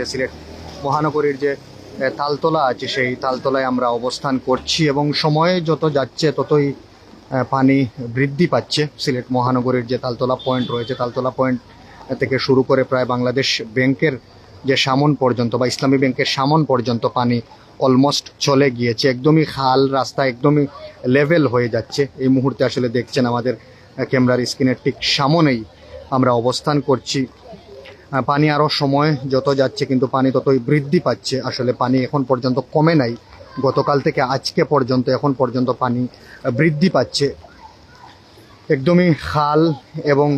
আসলে সিলেট মহানগরীর যে তালতলা আছে, সেই তালতলায় আমরা অবস্থান করছি এবং সময়ে যত যাচ্ছে ততই পানি বৃদ্ধি পাচ্ছে। সিলেট মহানগরীর যে তালতলা পয়েন্ট রয়েছে, তালতলা পয়েন্ট থেকে শুরু করে প্রায় বাংলাদেশ ব্যাংকের যে সামন পর্যন্ত বা ইসলামী ব্যাংকের সামন পর্যন্ত পানি অলমোস্ট চলে গিয়েছে। একদমই খাল রাস্তা একদমই লেভেল হয়ে যাচ্ছে। এই মুহূর্তে আসলে দেখছেন আমাদের ক্যামেরার স্ক্রিনের ঠিক সামনেই আমরা অবস্থান করছি। পানি আরও সময় যত যাচ্ছে, কিন্তু পানি ততই বৃদ্ধি পাচ্ছে। আসলে পানি এখন পর্যন্ত কমে নাই। গতকাল থেকে আজকে পর্যন্ত, এখন পর্যন্ত পানি বৃদ্ধি পাচ্ছে। একদমই খাল এবং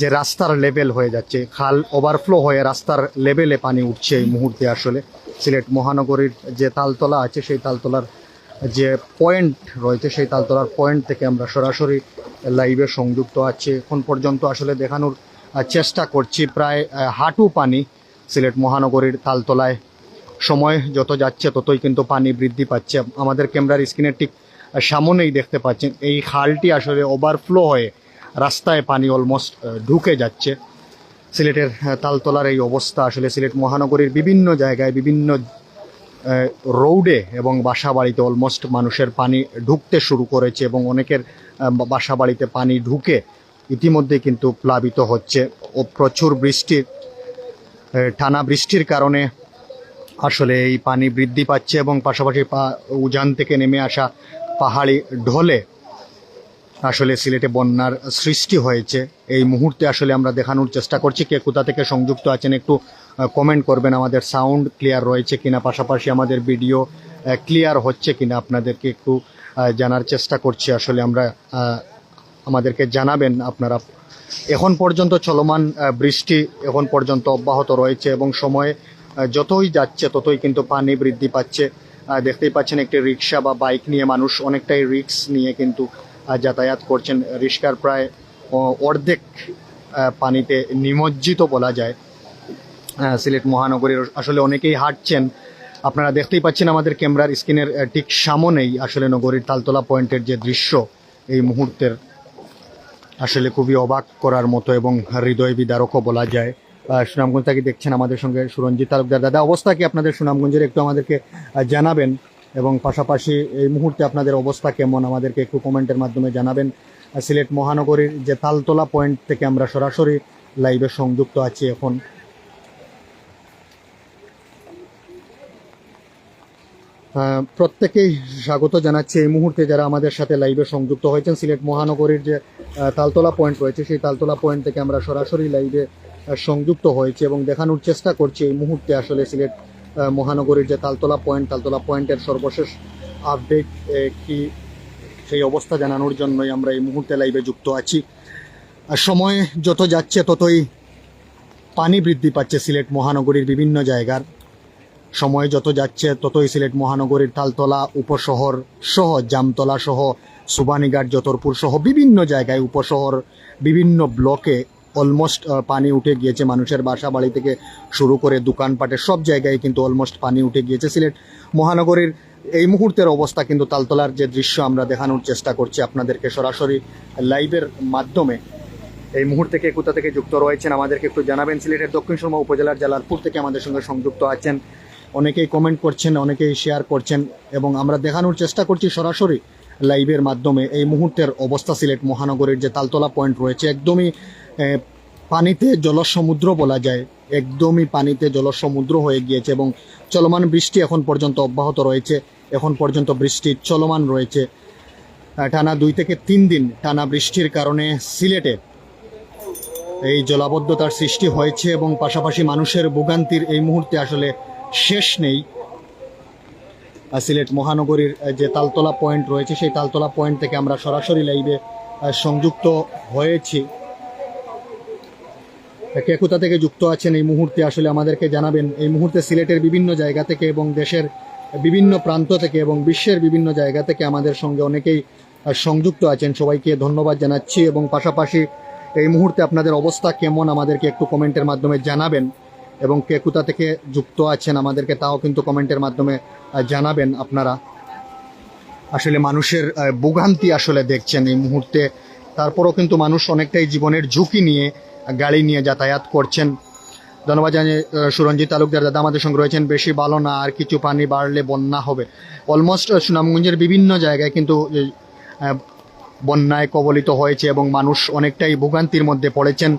যে রাস্তার লেভেল হয়ে যাচ্ছে, খাল ওভারফ্লো হয়ে রাস্তার লেভেলে পানি উঠছে এই মুহূর্তে আসলে। সিলেট মহানগরীর যে তালতলা আছে, সেই তালতলার যে পয়েন্ট রয়েছে, সেই তালতলার পয়েন্ট থেকে আমরা সরাসরি লাইভে সংযুক্ত আছে। এখন পর্যন্ত আসলে দেখানোর চেষ্টা করছি প্রায় হাঁটু পানি সিলেট মহানগরীর তালতলায়। সময় যত যাচ্ছে, ততই কিন্তু পানি বৃদ্ধি পাচ্ছে। আমাদের ক্যামেরার স্ক্রিনের ঠিক সামনেই দেখতে পাচ্ছেন, এই খালটি আসলে ওভারফ্লো হয়ে রাস্তায় পানি অলমোস্ট ঢুকে যাচ্ছে। সিলেটের তালতলার এই অবস্থা আসলে সিলেট মহানগরীর বিভিন্ন জায়গায়, বিভিন্ন রোডে এবং বাসা বাড়িতে অলমোস্ট মানুষের পানি ঢুকতে শুরু করেছে এবং অনেকের বাসা বাড়িতে পানি ঢুকে ইতিমধ্যে কিন্তু প্লাবিত হচ্ছে ও প্রচুর বৃষ্টির টানা বৃষ্টির কারণে আসলে এই পানি বৃদ্ধি পাচ্ছে এবং পাশাপাশি উজান থেকে নেমে আসা পাহাড়ি ঢলে আসলে সিলেটে বন্যার সৃষ্টি হয়েছে। এই মুহূর্তে আসলে আমরা দেখানোর চেষ্টা করছি কে কোথা থেকে সংযুক্ত আছেন, একটু কমেন্ট করবেন, আমাদের সাউন্ড ক্লিয়ার রয়েছে কিনা, পাশাপাশি আমাদের ভিডিও ক্লিয়ার হচ্ছে কিনা, আপনাদেরকে একটু জানার চেষ্টা করছি। আসলে আমরা আমাদেরকে জানাবেন আপনারা। এখন পর্যন্ত চলমান বৃষ্টি এখন পর্যন্ত অব্যাহত রয়েছে এবং সময় যতই যাচ্ছে ততই কিন্তু পানি বৃদ্ধি পাচ্ছে। দেখতেই পাচ্ছেন একটি রিক্সা বা বাইক নিয়ে মানুষ অনেকটাই রিক্স নিয়ে কিন্তু যাতায়াত করছেন। রিক্সার প্রায় অর্ধেক পানিতে নিমজ্জিত বলা যায়। সিলেট মহানগরীর আসলে অনেকেই হাঁটছেন। আপনারা দেখতেই পাচ্ছেন আমাদের ক্যামেরার স্ক্রিনের ঠিক সামনেই আসলে নগরীর তালতলা পয়েন্টের যে দৃশ্য, এই মুহূর্তের আসলে খুবই অবাক করার মতো এবং হৃদয় বিদারকও বলা যায়। সুনামগঞ্জ থেকে দেখছেন আমাদের সঙ্গে সুরঞ্জিত তালুকদার। দাদা, অবস্থা কি আপনাদের সুনামগঞ্জের? একটু আমাদেরকে জানাবেন এবং পাশাপাশি এই মুহূর্তে আপনাদের অবস্থা কেমন? আমাদেরকে একটু কমেন্টের মাধ্যমে জানাবেন। সিলেট মহানগরীর যে তালতলা পয়েন্ট থেকে আমরা সরাসরি লাইভে সংযুক্ত আছি এখন। প্রত্যেকেই স্বাগত জানাচ্ছি এই মুহূর্তে যারা আমাদের সাথে লাইভে সংযুক্ত হয়েছেন। সিলেট মহানগরীর যে তালতলা পয়েন্ট রয়েছে, সেই তালতলা পয়েন্ট থেকে আমরা সরাসরি লাইভে সংযুক্ত হয়েছি এবং দেখানোর চেষ্টা করছি এই মুহূর্তে আসলে সিলেট মহানগরীর যে তালতলা পয়েন্ট তালতলা পয়েন্টের সর্বশেষ আপডেট কি সেই অবস্থা জানানোর জন্যই আমরা এই মুহূর্তে লাইভে যুক্ত আছি। আর সময় যত যাচ্ছে, ততই পানি বৃদ্ধি পাচ্ছে সিলেট মহানগরীর বিভিন্ন জায়গার। সময় যত যাচ্ছে, ততই সিলেট মহানগরীর তালতলা, উপশহর সহ, জামতলা সহ, সুবানীঘাট, যতরপুর সহ বিভিন্ন জায়গায় উপশহর, বিভিন্ন ব্লকে অলমোস্ট পানি উঠে গিয়েছে। মানুষের বাসা বাড়ি থেকে শুরু করে দোকানপাটে সব জায়গায় কিন্তু অলমোস্ট পানি উঠে গিয়েছে। সিলেট মহানগরীর এই মুহূর্তের অবস্থা কিন্তু তালতলার যে দৃশ্য আমরা দেখানোর চেষ্টা করছি আপনাদেরকে সরাসরি লাইভের মাধ্যমে। এই মুহূর্তে কে কোথা থেকে যুক্ত রয়েছেন আমাদেরকে একটু জানাবেন। সিলেটের দক্ষিণ সুরমা উপজেলার জালালপুর থেকে আমাদের সঙ্গে সংযুক্ত আছেন অনেকেই কমেন্ট করছেন, অনেকেই শেয়ার করছেন এবং আমরা দেখানোর চেষ্টা করছি সরাসরি লাইভের মাধ্যমে। এই মুহূর্তের অবস্থা সিলেট মহানগরীর যে তালতলা পয়েন্ট রয়েছে, একদমই পানিতে জলসমুদ্র বলা যায়, একদমই পানিতে জলসমুদ্র হয়ে গিয়েছে এবং চলমান বৃষ্টি এখন পর্যন্ত অব্যাহত রয়েছে। এখন পর্যন্ত বৃষ্টি চলমান রয়েছে। টানা দুই থেকে তিন দিন টানা বৃষ্টির কারণে সিলেটে এই জলাবদ্ধতার সৃষ্টি হয়েছে এবং পাশাপাশি মানুষের ভোগান্তির এই মুহূর্তে আসলে শেষ নেই। সিলেট মহানগরীর যে তালতলা পয়েন্ট রয়েছে, সেই তালতলা পয়েন্ট থেকে আমরা সরাসরি লাইভে সংযুক্ত হয়েছি। কে কোথা থেকে যুক্ত আছেন এই মুহূর্তে আসলে আমাদেরকে জানাবেন, এই মুহূর্তে সিলেটের বিভিন্ন জায়গা থেকে এবং দেশের বিভিন্ন প্রান্ত থেকে এবং বিশ্বের বিভিন্ন জায়গা থেকে আমাদের সঙ্গে অনেকেই সংযুক্ত আছেন। সবাইকে ধন্যবাদ জানাচ্ছি এবং পাশাপাশি এই মুহূর্তে আপনাদের অবস্থা কেমন, আমাদেরকে একটু কমেন্টের মাধ্যমে জানাবেন। এবং কে কোথা থেকে যুক্ত আছেন আমাদেরকে তাও কিন্তু কমেন্টের মাধ্যমে জানাবেন আপনারা। আসলে মানুষের ভোগান্তি আসলে দেখছেন এই মুহূর্তে। তারপরও কিন্তু মানুষ অনেকটাই জীবনের ঝুঁকি নিয়ে গাড়ি নিয়ে যাতায়াত করছেন। ধন্যবাদ আহ, সুরঞ্জিত তালুকদার দাদা আমাদের সঙ্গে রয়েছেন। বেশি ভালো না আর কিছু পানি বাড়লে বন্যা হবে। অলমোস্ট সুনামগঞ্জের বিভিন্ন জায়গায় কিন্তু বন্যায় কবলিত হয়েছে এবং মানুষ অনেকটাই ভোগান্তির মধ্যে পড়েছেন।